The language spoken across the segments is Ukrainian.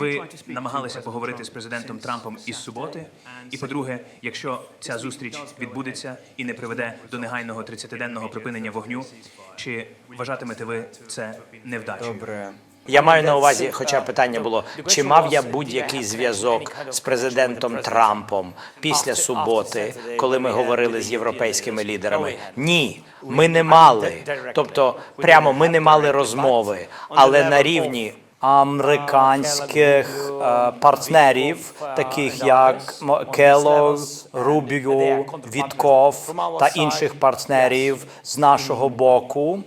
Ви намагалися поговорити з президентом Трампом із суботи. І по-друге, якщо ця зустріч відбудеться і не приведе до негайного 30-денного припинення вогню, чи вважатимете ви це невдачею? Добре. Я маю на увазі, хоча питання було, чи мав я будь-який зв'язок з президентом Трампом після суботи, коли ми говорили з європейськими лідерами? Ні, ми не мали. Тобто, прямо ми не мали розмови, але на рівні американських е, партнерів, таких як Келлог, Рубіо, Вітков та інших партнерів з нашого боку.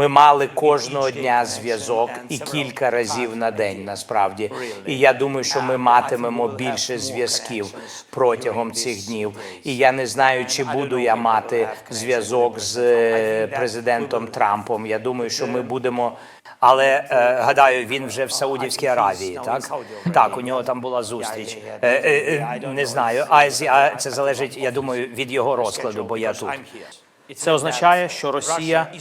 Ми мали кожного дня зв'язок і кілька разів на день насправді. І я думаю, що ми матимемо більше зв'язків протягом цих днів. І я не знаю, чи буду я мати зв'язок з е, президентом Трампом. Я думаю, що ми будемо. Але е, гадаю, він вже в Саудівській Аравії, так? Так, у нього там була зустріч. Е, не знаю, а це залежить, я думаю, від його розкладу, бо я тут. Це означає, що Росія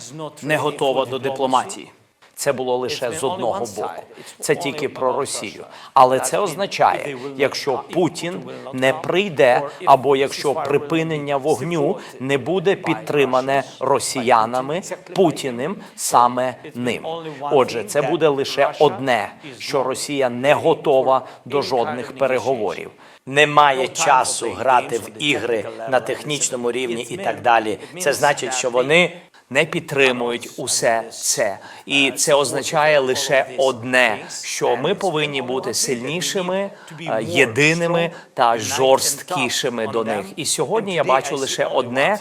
не готова до дипломатії. Це було лише з одного боку. Це тільки про Росію. Але це означає, якщо Путін не прийде, або якщо припинення вогню не буде підтримане росіянами Путіним саме ним. Отже, це буде лише одне, що Росія не готова до жодних переговорів. Немає часу грати в ігри на технічному рівні і так далі. Це значить, що вони не підтримують усе це, і це означає лише одне: що ми повинні бути сильнішими, е, єдиними та жорсткішими до них. І сьогодні я бачу лише одне.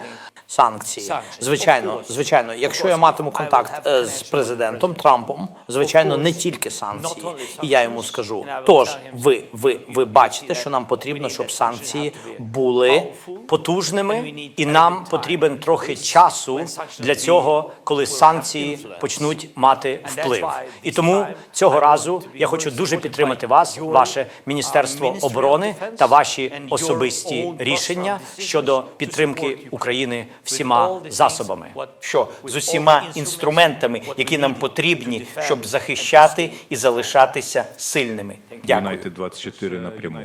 Санкції, звичайно, звичайно, якщо я матиму контакт е, з президентом Трампом, звичайно, не тільки санкції, і я йому скажу. Тож, ви, ви, ви бачите, що нам потрібно, щоб санкції були потужними, і нам потрібен трохи часу для цього, коли санкції почнуть мати вплив. І тому цього разу я хочу дуже підтримати вас, ваше міністерство оборони та ваші особисті рішення щодо підтримки України всіма засобами, що з усіма інструментами, які нам потрібні, щоб захищати і залишатися сильними. Дякую. Юнайтед 24 напряму.